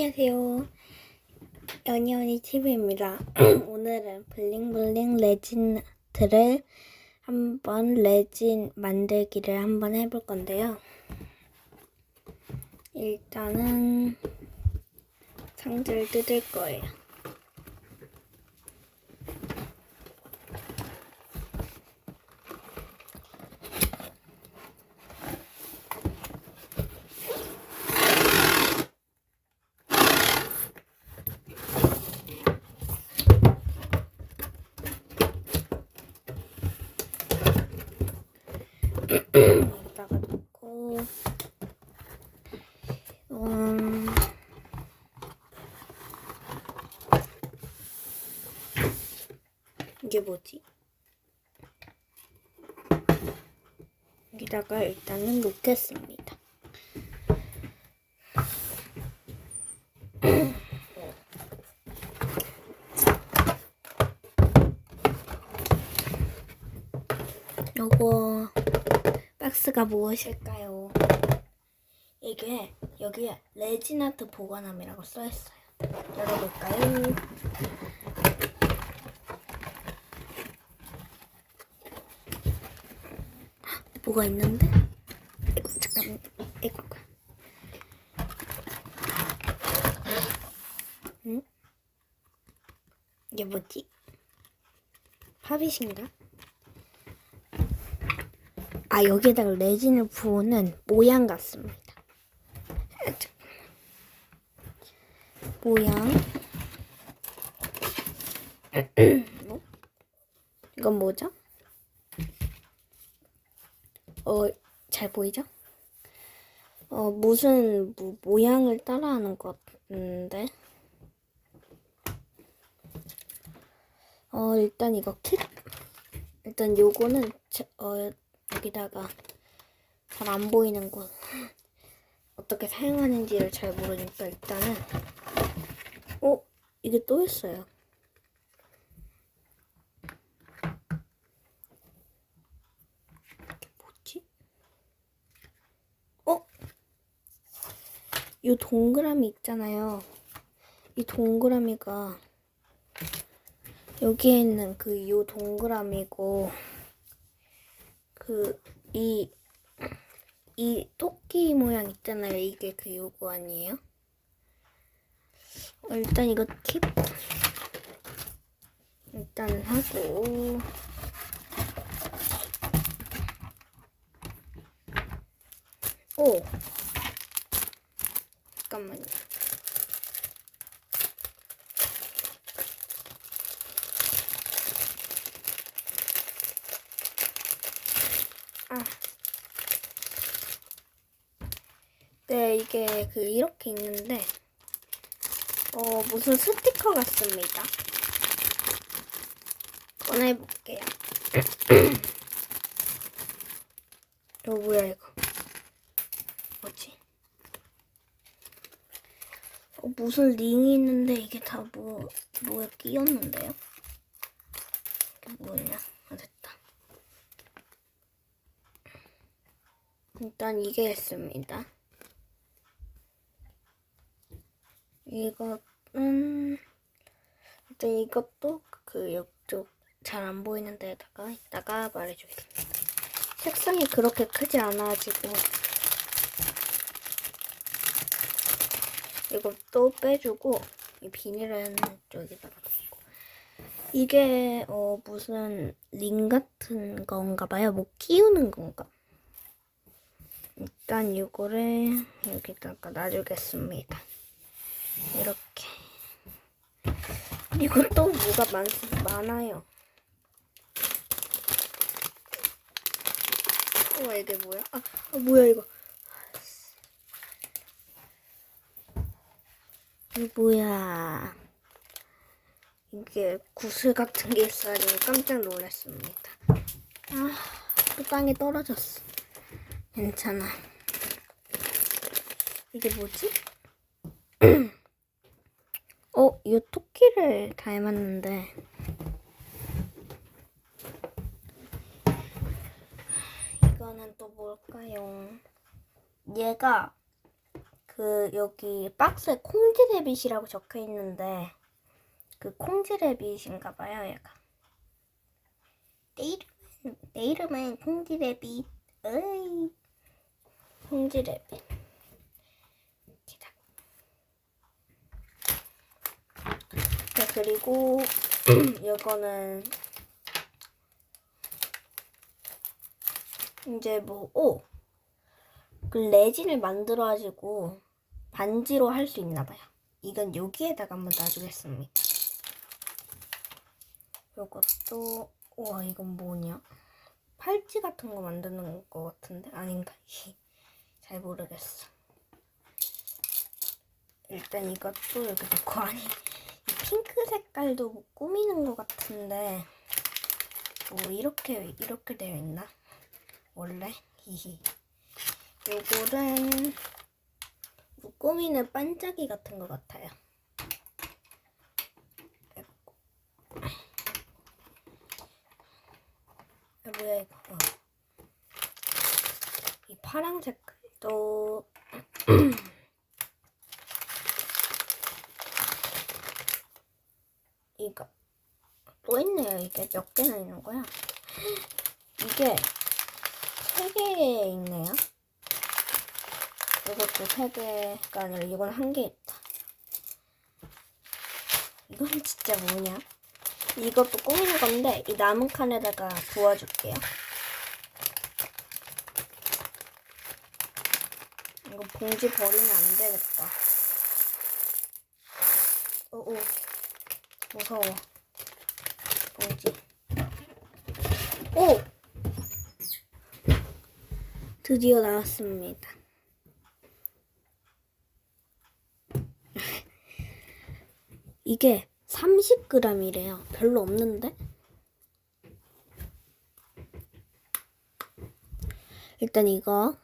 안녕하세요. 연이언니 TV입니다. 오늘은 블링블링 레진들을 한번 레진 만들기를 한번 해볼 건데요. 일단은 상자를 뜯을 거예요. 여기다가 놓고 음, 이게 뭐지? 여기다가 일단은 놓겠습니다. 요거 박스가 무엇일까요? 이게 여기에 레지나트 보관함이라고 써있어요. 열어볼까요? 헉, 뭐가 있는데? 이거 잠깐만, 이거. 응? 이게 뭐지? 팝잇인가? 아 여기에다가 레진을 부으는 모양 같습니다. 모양. 어? 이건 뭐죠? 어, 잘 보이죠? 어, 무슨 뭐, 모양을 따라하는 것 같은데. 어, 일단 이거 kit그 일단 요거는 제- 어, 여기다가 잘 안 보이는 곳 어떻게 사용하는지를 잘 모르니까 일단은 어 이게 또 있어요. 이게 뭐지? 어? 이 동그라미 있잖아요. 이 동그라미가 여기에 있는 그 요 동그라미고 그 이 이 토끼 모양 있잖아요. 이게 그 요거 아니에요? 어, 일단 이거 킵 일단 하고 오 잠깐만요. 아. 네, 이게 그 이렇게 있는데 어 무슨 스티커 같습니다. 꺼내 볼게요. 이거 뭐야 이거? 뭐지? 어, 무슨 링이 있는데 이게 다 뭐 뭐에 끼었는데요? 이게 뭐냐? 아 됐다. 일단 이게 있습니다. 이것은 일단 이것도 그 옆쪽 잘 안 보이는 데다가 이따가 말해주겠습니다. 색상이 그렇게 크지 않아지고 이것도 빼주고 이 비닐은 쪽에다가 놓고 이게 어 무슨 링 같은 건가 봐요. 뭐 끼우는 건가? 일단 이거를 여기다가 놔주겠습니다. 이렇게. 이것도 뭐가 많, 많아요. 우와, 이게 뭐야? 아, 아 뭐야, 이거. 이게 뭐야. 이게 구슬 같은 게 있어가지고 깜짝 놀랐습니다. 아, 또 땅에 떨어졌어. 괜찮아. 이게 뭐지? 어, 이 토끼를 닮았는데. 이거는 또 뭘까요? 얘가 그그 여기 박스에 콩지레빗이라고 적혀 있는데 그 콩지레빗인가 봐요, 얘가. 내 이름은 내 이름은 콩지레빗. 어이. 콩지레빗. 네, 그리고 이거는 이제 뭐, 오! 그 레진을 만들어가지고 반지로 할 수 있나 봐요. 이건 여기에다가 한번 놔주겠습니다. 요것도, 우와, 이건 뭐냐? 팔찌 같은 거 만드는 거 같은데? 아닌가? 잘 모르겠어. 일단 이것도 여기 놓고, 아니, 이 핑크 색깔도 뭐 꾸미는 거 같은데, 뭐, 이렇게, 이렇게 되어 있나? 원래? 뭐 꾸미는 반짝이 같은 것 같아요. 아, 뭐야 이거? 어. 이 파랑 색깔도 이거 또 있네요. 이게 몇 개나 있는 거야? 이게 세 개 있네요. 이것도 세 개가 아니라 이건 한 개 있다. 이건 진짜 뭐냐? 이것도 꾸미는 건데 이 남은 칸에다가 부어줄게요. 이거 봉지 버리면 안 되겠다. 오오 무서워. 봉지. 오 드디어 나왔습니다. 이게 30g이래요. 별로 없는데? 일단 이거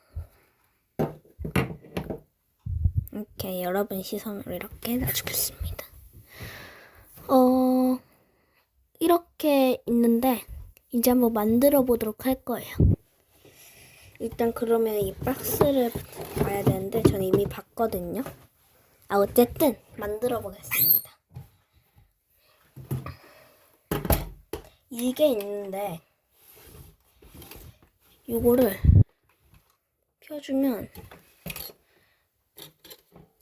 이렇게 여러분 시선으로 이렇게 놔주겠습니다. 어, 이렇게 있는데 이제 한번 만들어 보도록 할 거예요. 일단 그러면 이 박스를 봐야 되는데 전 이미 봤거든요. 아 어쨌든 만들어 보겠습니다. 이게 있는데 이거를 펴주면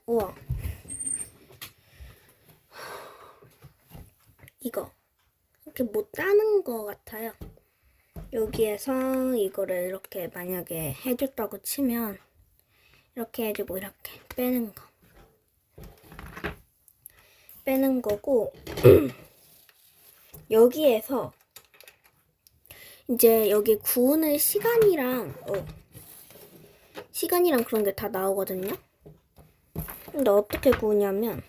우와 이거 이렇게 못 따는 것 같아요. 여기에서 이거를 이렇게 만약에 해줬다고 치면 이렇게 해주고 이렇게 빼는 거 빼는 거고 여기에서 이제 여기 구우는 시간이랑 어, 시간이랑 그런 게 다 나오거든요. 근데 어떻게 구우냐면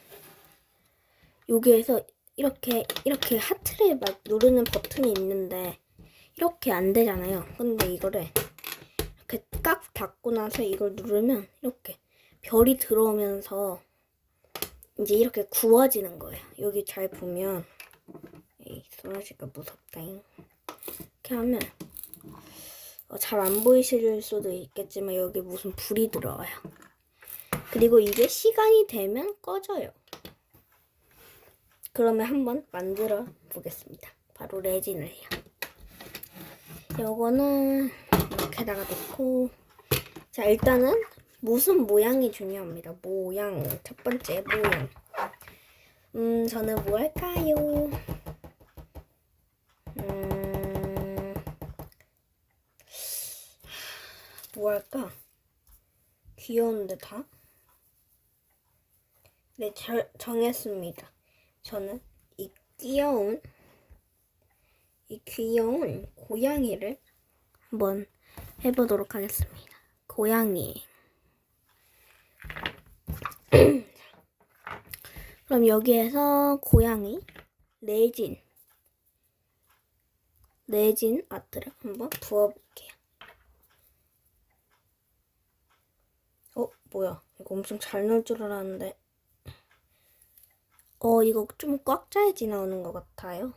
여기에서 이렇게 이렇게 하트를 막 누르는 버튼이 있는데 이렇게 안 되잖아요. 근데 이거를 이렇게 깍 닫고 나서 이걸 누르면 이렇게 별이 들어오면서 이제 이렇게 구워지는 거예요. 여기 잘 보면 에이, 쏘라지가 무섭다잉. 이렇게 하면 어, 잘안 보이실 수도 있겠지만 여기 무슨 불이 들어와요. 그리고 이게 시간이 되면 꺼져요. 그러면 한번 만들어 보겠습니다. 바로 레진을요. 요거는 이렇게다가 놓고 자 일단은 무슨 모양이 중요합니다. 모양 첫 번째 모양. 음 저는 뭐 할까요? 뭐 할까? 귀여운데 다? 네, 절, 정했습니다. 저는 이 귀여운, 이 귀여운 고양이를 한번 해보도록 하겠습니다. 고양이. 그럼 여기에서 고양이, 레진, 레진 아트를 한번 부어볼게요. 어, 뭐야. 이거 엄청 잘 넣을 줄 알았는데. 어, 이거 좀 꽉 짜야지 나오는 것 같아요.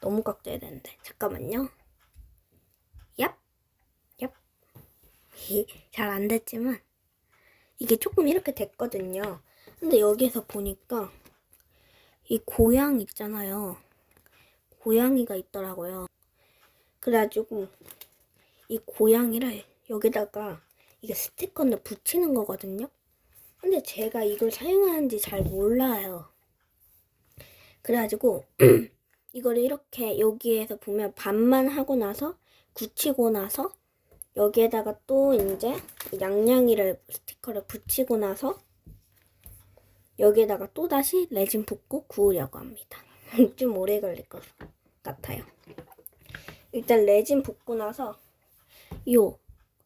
너무 꽉 짜야 되는데. 잠깐만요. 얍. 얍. 잘 안 됐지만. 이게 조금 이렇게 됐거든요. 근데 여기에서 보니까 이 고양 있잖아요. 고양이가 있더라고요. 그래가지고 이 고양이를 여기다가 이게 스티커를 붙이는 거거든요. 근데 제가 이걸 사용하는지 잘 몰라요. 그래가지고 이거를 이렇게 여기에서 보면 반만 하고 나서 굳히고 나서 여기에다가 또 이제 양양이를 스티커를 붙이고 나서 여기에다가 또 다시 레진 붓고 구우려고 합니다. 좀 오래 걸릴 것 같아요. 일단 레진 붓고 나서 요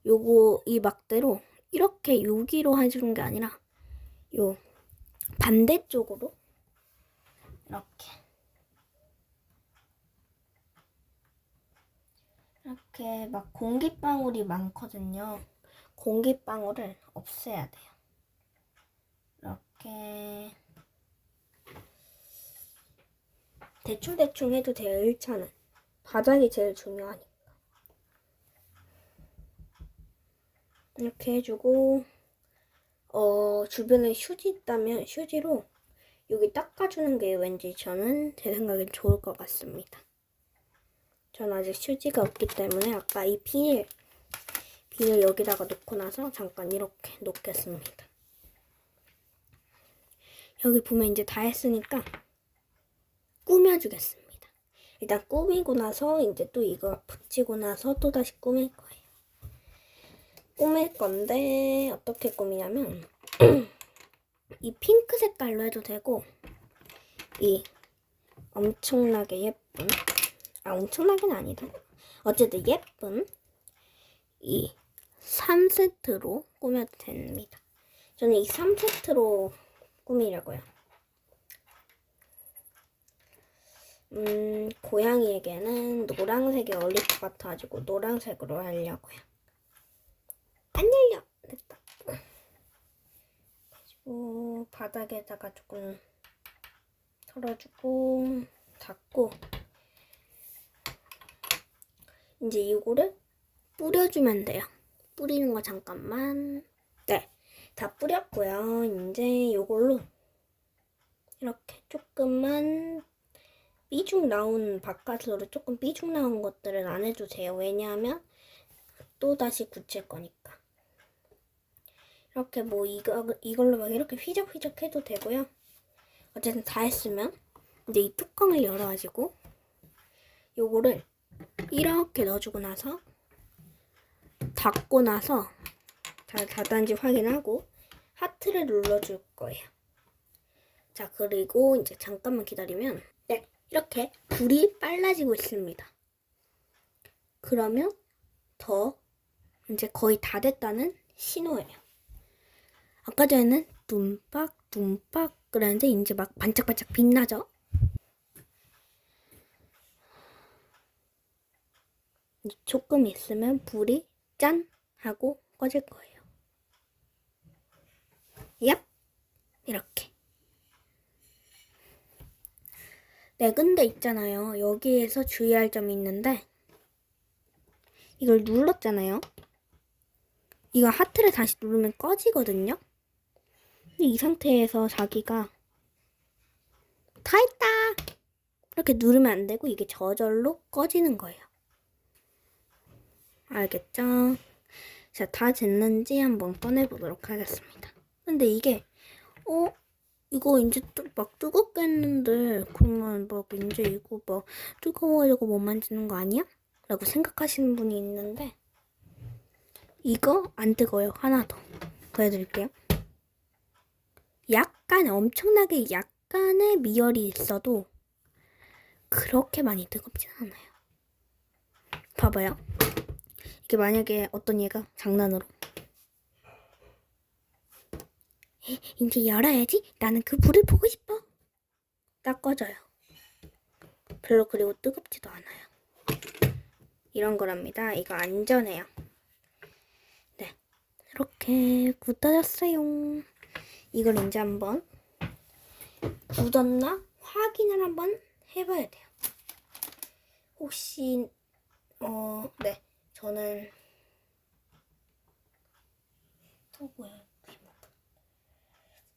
요거 이 막대로 이렇게 여기로 해주는 게 아니라 요 반대쪽으로 이렇게 이렇게 막 공기방울이 많거든요. 공기방울을 없애야 돼요. 이렇게 대충대충 해도 돼요. 1차는. 바닥이 제일 중요하니까. 이렇게 해주고 어 주변에 휴지 있다면 휴지로 여기 닦아주는 게 왠지 저는 제 생각엔 좋을 것 같습니다. 전 아직 휴지가 없기 때문에 아까 이 비닐 비닐 여기다가 놓고 나서 잠깐 이렇게 놓겠습니다. 여기 보면 이제 다 했으니까 꾸며주겠습니다. 일단 꾸미고 나서 이제 또 이거 붙이고 나서 또 다시 꾸밀 거예요. 꾸밀 건데 어떻게 꾸미냐면 이 핑크 색깔로 해도 되고 이 엄청나게 예쁜 아 엄청나게는 아니다. 어쨌든 예쁜 이 3세트로 꾸며도 됩니다. 저는 이 3세트로 꾸미려고요. 음, 고양이에게는 노란색이 어울릴 것 같아가지고 노란색으로 하려고요. 안 열려! 됐다. 그리고 바닥에다가 조금 털어주고 닫고 이제 이거를 뿌려주면 돼요. 뿌리는 거 잠깐만. 네, 다 뿌렸고요. 이제 이걸로 이렇게 조금만 삐죽 나온 바깥으로 조금 삐죽 나온 것들은 안 해도 돼요. 왜냐하면 또 다시 굳힐 거니까. 이렇게 뭐 이거 이걸로 막 이렇게 휘적휘적 해도 되고요. 어쨌든 다 했으면 이제 이 뚜껑을 열어가지고 요거를 이렇게 넣어주고 나서 닫고 나서 잘 닫았는지 확인하고 하트를 눌러줄 거예요. 자 그리고 이제 잠깐만 기다리면 네 이렇게 불이 빨라지고 있습니다. 그러면 더 이제 거의 다 됐다는 신호예요. 아까 전에는 둠박 둠박 그랬는데 이제 막 반짝반짝 빛나죠? 조금 있으면 불이 짠 하고 꺼질 거예요. 얍 이렇게. 네, 근데 있잖아요. 여기에서 주의할 점이 있는데 이걸 눌렀잖아요. 이거 하트를 다시 누르면 꺼지거든요. 이 상태에서 자기가 다 했다! 이렇게 누르면 안 되고 이게 저절로 꺼지는 거예요. 알겠죠? 자, 다 됐는지 한번 꺼내보도록 하겠습니다. 근데 이게, 어? 이거 이제 또막 뜨겁게 했는데, 그러면 막 이제 이거 막 뜨거워가지고 못 만지는 거 아니야? 라고 생각하시는 분이 있는데, 이거 안 뜨거워요. 하나 더. 보여드릴게요. 약간 엄청나게 약간의 미열이 있어도 그렇게 많이 뜨겁진 않아요. 봐봐요. 이게 만약에 어떤 얘가 장난으로 에, 이제 열어야지. 나는 그 불을 보고 싶어. 딱 꺼져요. 별로 그리고 뜨겁지도 않아요. 이런 거랍니다. 이거 안전해요. 네. 이렇게 굳어졌어요. 이걸 이제 한번 굳었나 확인을 한번 해봐야 돼요. 혹시 어, 네. 저는 또 뭐야?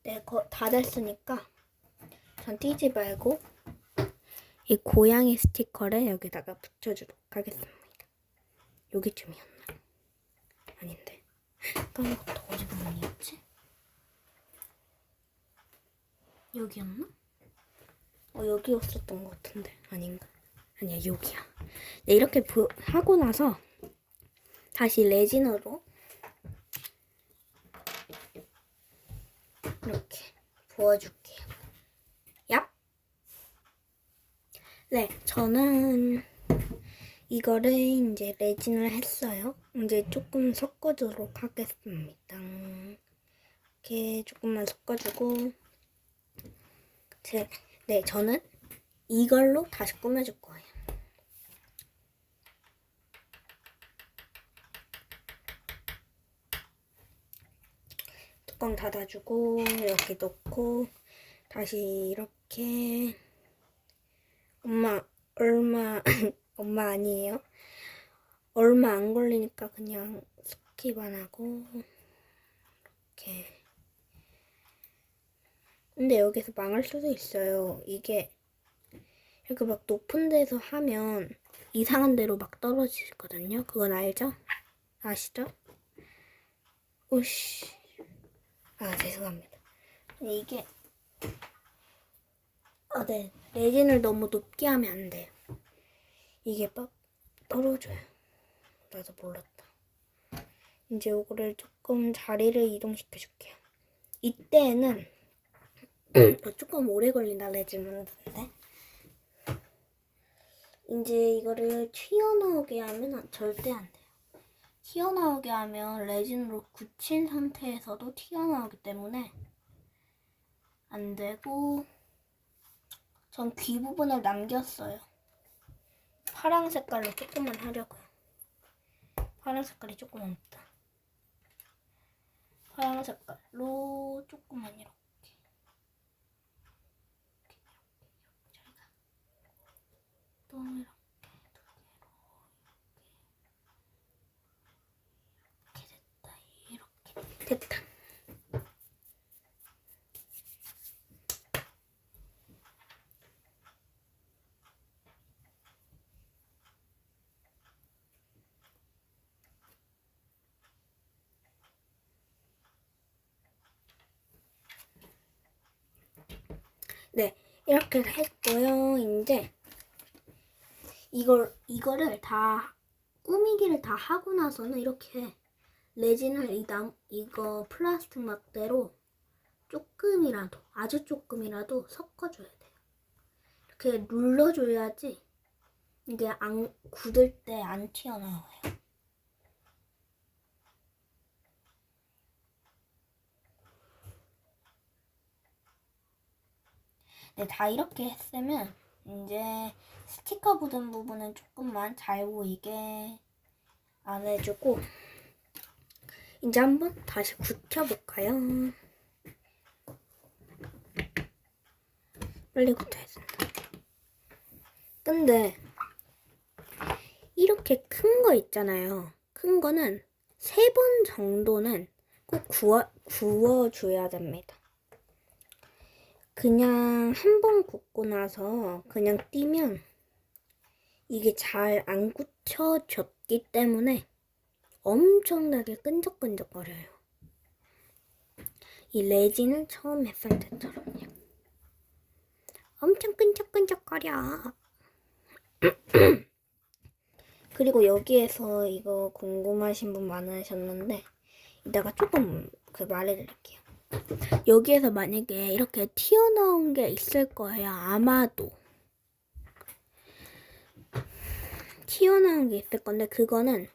네, 거, 다 됐으니까 전 띄지 말고 이 고양이 스티커를 여기다가 붙여주도록 하겠습니다. 여기쯤이었나? 아닌데. 까먹었다. 어디 부분이었지? 여기였나? 어, 여기였었던 것 같은데. 아닌가? 아니야, 여기야. 네, 이렇게 부, 하고 나서 다시 레진으로 이렇게 부어줄게요. 얍. 네, 저는 이거를 이제 레진을 했어요. 이제 조금 섞어주도록 하겠습니다. 이렇게 조금만 섞어주고 제, 네, 저는 이걸로 다시 꾸며줄 거예요. 뚜껑 닫아주고 이렇게 넣고 다시 이렇게 엄마 얼마 엄마 아니에요? 얼마 안 걸리니까 그냥 스킵만 하고 이렇게 근데 여기서 망할 수도 있어요. 이게 이렇게 막 높은 데서 하면 이상한 데로 막 떨어지거든요. 그건 알죠? 아시죠? 오씨. 아, 죄송합니다. 이게 아, 네. 레진을 너무 높게 하면 안 돼요. 이게 막 떨어져요. 나도 몰랐다. 이제 이거를 조금 자리를 이동시켜 줄게요. 이때는 어, 조금 오래 걸린다 레진 만드는데 이제 이거를 튀어나오게 하면 절대 안 돼요. 튀어나오게 하면 레진으로 굳힌 상태에서도 튀어나오기 때문에 안 되고 전 귀 부분을 남겼어요. 파랑 색깔로 조금만 하려고요. 파랑 색깔이 조금 없다. 파랑 색깔로 조금만 이렇게. 또 이렇게 두 개로 이렇게 이렇게 됐다. 이렇게 됐다. 네, 이렇게 했고요. 이제 이걸 이거를 다 꾸미기를 다 하고 나서는 이렇게 레진을 이 남 이거 플라스틱 막대로 조금이라도 아주 조금이라도 섞어줘야 돼요. 이렇게 눌러줘야지 이게 안 굳을 때 안 튀어나와요. 네, 다 이렇게 했으면 이제 스티커 묻은 부분은 조금만 잘 보이게 안 해주고 이제 한번 다시 굳혀볼까요? 빨리 굳혀야 된다. 근데 이렇게 큰 거 있잖아요. 큰 거는 세 번 정도는 꼭 구워, 구워줘야 됩니다. 그냥 한 번 굽고 나서 그냥 띄면 이게 잘 안 굳혀졌기 때문에 엄청나게 끈적끈적거려요. 이 레진은 처음 했을 때처럼요. 엄청 끈적끈적거려. 그리고 여기에서 이거 궁금하신 분 많으셨는데 이따가 조금 그 말해드릴게요. 여기에서 만약에 이렇게 튀어나온 게 있을 거예요. 아마도. 튀어나온 게 있을 건데 그거는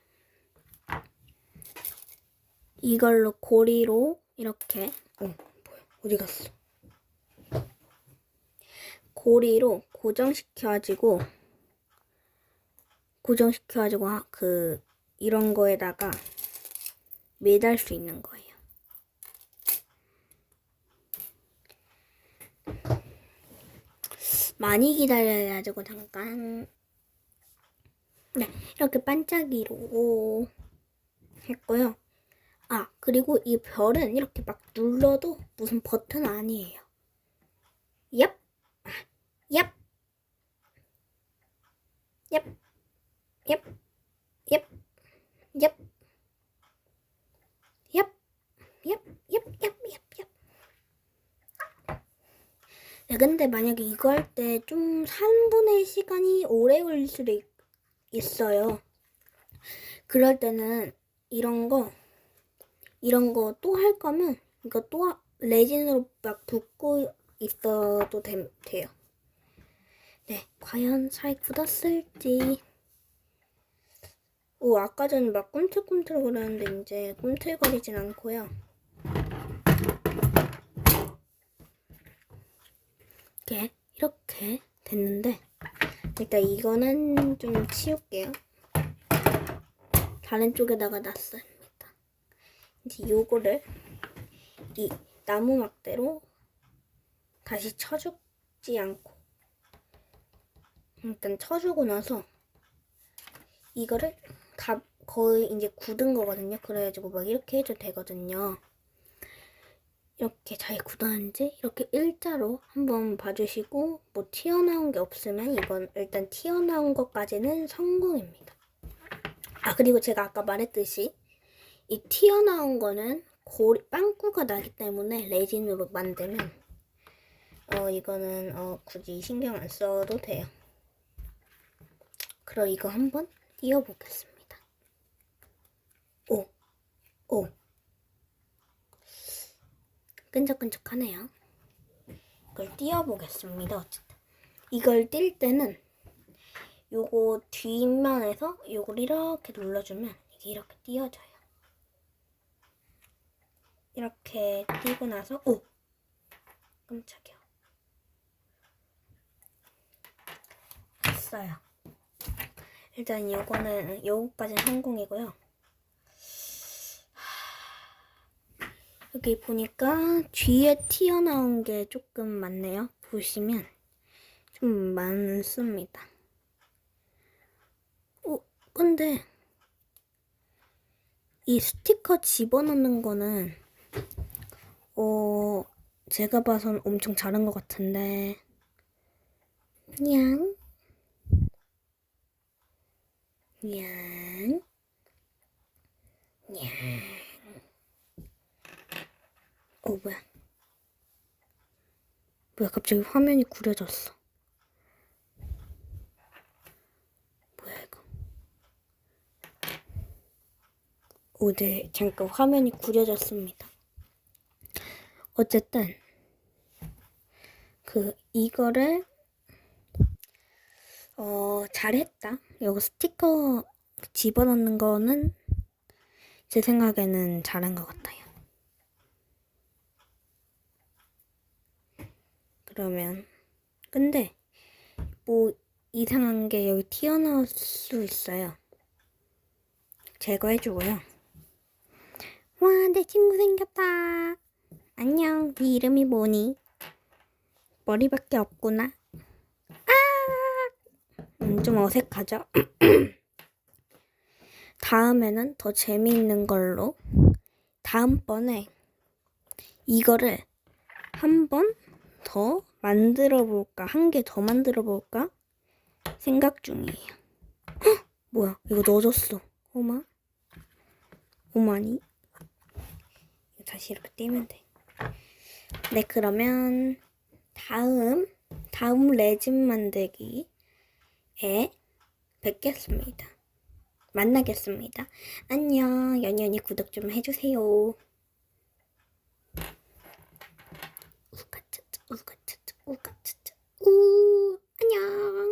이걸로 고리로 이렇게 어 뭐야 어디 갔어? 고리로 고정시켜가지고 고정시켜가지고 하- 그 이런 거에다가 매달 수 있는 거예요. 많이 기다려야 가지고 잠깐 네 이렇게 반짝이로 했고요. 아, 그리고 이 별은 이렇게 막 눌러도 무슨 버튼 아니에요. 얍. 얍. 얍. 얍. 얍. 얍. 얍. 얍. 얍. 얍. 얍. 네, 근데 만약에 이거 할 때 좀 3분의 시간이 오래 걸릴 수도 있, 있어요. 그럴 때는 이런 거, 이런 거 또 할 거면 이거 또 하- 레진으로 막 붓고 있어도 됨- 돼요. 네, 과연 잘 굳었을지. 오, 아까 전에 막 꿈틀꿈틀 거렸는데 이제 꿈틀거리진 않고요. 이렇게 이렇게 됐는데 일단 이거는 좀 치울게요. 다른 쪽에다가 놨습니다. 이제 요거를 이 나무 막대로 다시 쳐주지 않고 일단 쳐주고 나서 이거를 다 거의 이제 굳은 거거든요. 그래가지고 막 이렇게 해도 되거든요. 이렇게 잘 굳었는지 이렇게 일자로 한번 봐주시고 뭐 튀어나온 게 없으면 이건 일단 튀어나온 것까지는 성공입니다. 아 그리고 제가 아까 말했듯이 이 튀어나온 거는 고리 빵꾸가 나기 때문에 레진으로 만들면 어 이거는 어 굳이 신경 안 써도 돼요. 그럼 이거 한번 띄워보겠습니다. 오, 오. 끈적끈적하네요. 이걸 띄워보겠습니다. 어쨌든 이걸 띌 때는 요거 뒷면에서 요걸 이렇게 눌러주면 이게 이렇게 띄어져요. 이렇게 띄고 나서 오 깜짝이야. 됐어요. 일단 요거는 요거까지는 성공이고요. 여기 보니까 뒤에 튀어나온 게 조금 많네요. 보시면 좀 많습니다. 어, 근데 이 스티커 집어넣는 거는 어 제가 봐선 엄청 잘한 것 같은데 냥 냥 냥 어, 뭐야. 뭐야, 갑자기 화면이 구려졌어. 뭐야, 이거. 오, 네, 잠깐 화면이 구려졌습니다. 어쨌든, 그, 이거를, 어, 잘했다. 여기 스티커 집어넣는 거는 제 생각에는 잘한 것 같아요. 그러면 근데 뭐 이상한 게 여기 튀어나올 수 있어요. 제거해주고요. 와, 내 친구 생겼다. 안녕, 네 이름이 뭐니? 머리밖에 없구나. 아, 음, 좀 어색하죠? 다음에는 더 재미있는 걸로 다음번에 이거를 한번 더 만들어 볼까? 한 개 더 만들어 볼까? 생각 중이에요. 헉! 뭐야? 이거 넣어줬어. 오마? 오마니? 다시 이렇게 띄면 돼. 네, 그러면 다음 다음 레진 만들기에 뵙겠습니다. 만나겠습니다. 안녕. 연연이 구독 좀 해주세요. 우가투투 우가투투 안녕.